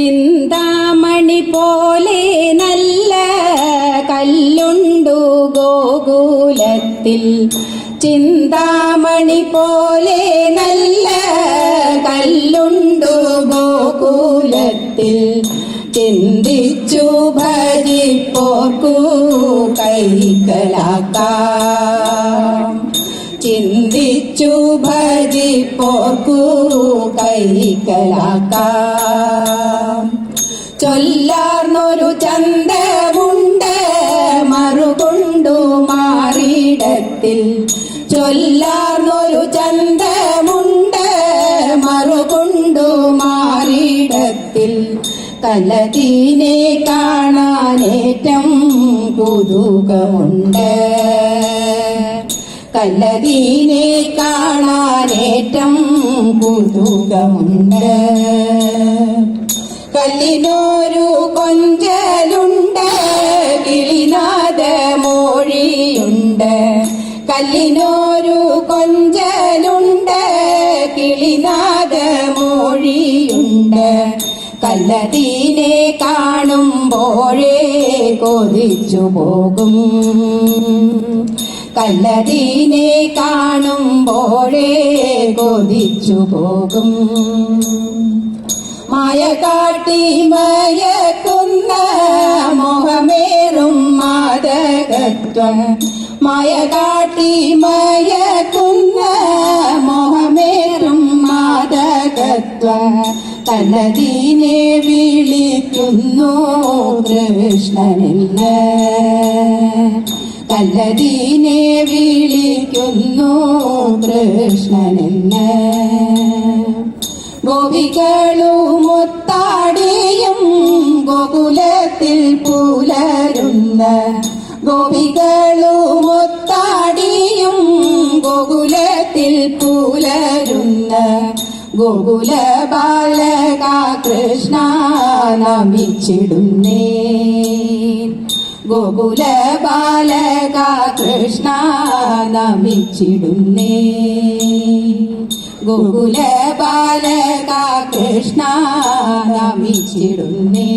ചിന്താമണി പോലെ നല്ല കല്ലുണ്ടു ഗോകുലത്തിൽ. ചിന്താമണി പോലെ നല്ല കല്ലുണ്ടു ഗോകുലത്തിൽ. ചിന്തിച്ചു ഭജിപ്പോർക്കു കൈക്കലാക്കാം ചിന്തിച്ചു ഭജിപ്പോർക്കു കൈക്കലാക്കാം മാറിയിടത്തിൽ ചൊല്ലാർന്നൊരു ചന്തമുണ്ട്. മറുകൊണ്ടു മാറിയിടത്തിൽ കലതീനെ കാണാനേറ്റം കുതുകമുണ്ട് കല്ലതീനെ കാണാനേറ്റം കുതുകമുണ്ട് കല്ലിനോരു കൊഞ്ചലുണ്ട്. കല്ലിനൊരു കൊഞ്ചലുണ്ട് കിളിനാഥ മൊഴിയുണ്ട് കല്ലതീനെ കാണുമ്പോഴേ കൊതിച്ചു പോകും. കല്ലതീനെ കാണുമ്പോഴേ കൊതിച്ചു പോകും. മായ കാട്ടി മയക്കുന്ന മോഹമേറും മാതകത്വം മായ കാട്ടി മയക്കുന്ന മോഹമേറും മാതകത്വം കല്ലതീനെ വിളിക്കുന്നു കൃഷ്ണനില്ല കല്ലതീനെ വിളിക്കുന്നു കൃഷ്ണനിന്ന് ഗോപികളും ഒത്താടിയും ഗോകുലത്തിൽ പുലരുന്ന ഗോപികളുമൊത്താടിയും ഗോകുല ബാലക കൃഷ്ണ നമിച്ചിടുന്നേ ഗോകുല ബാലക കൃഷ്ണ നമിച്ചിടുന്നേ ഗോകുല ബാലക കൃഷ്ണ നമിച്ചിടുന്നേ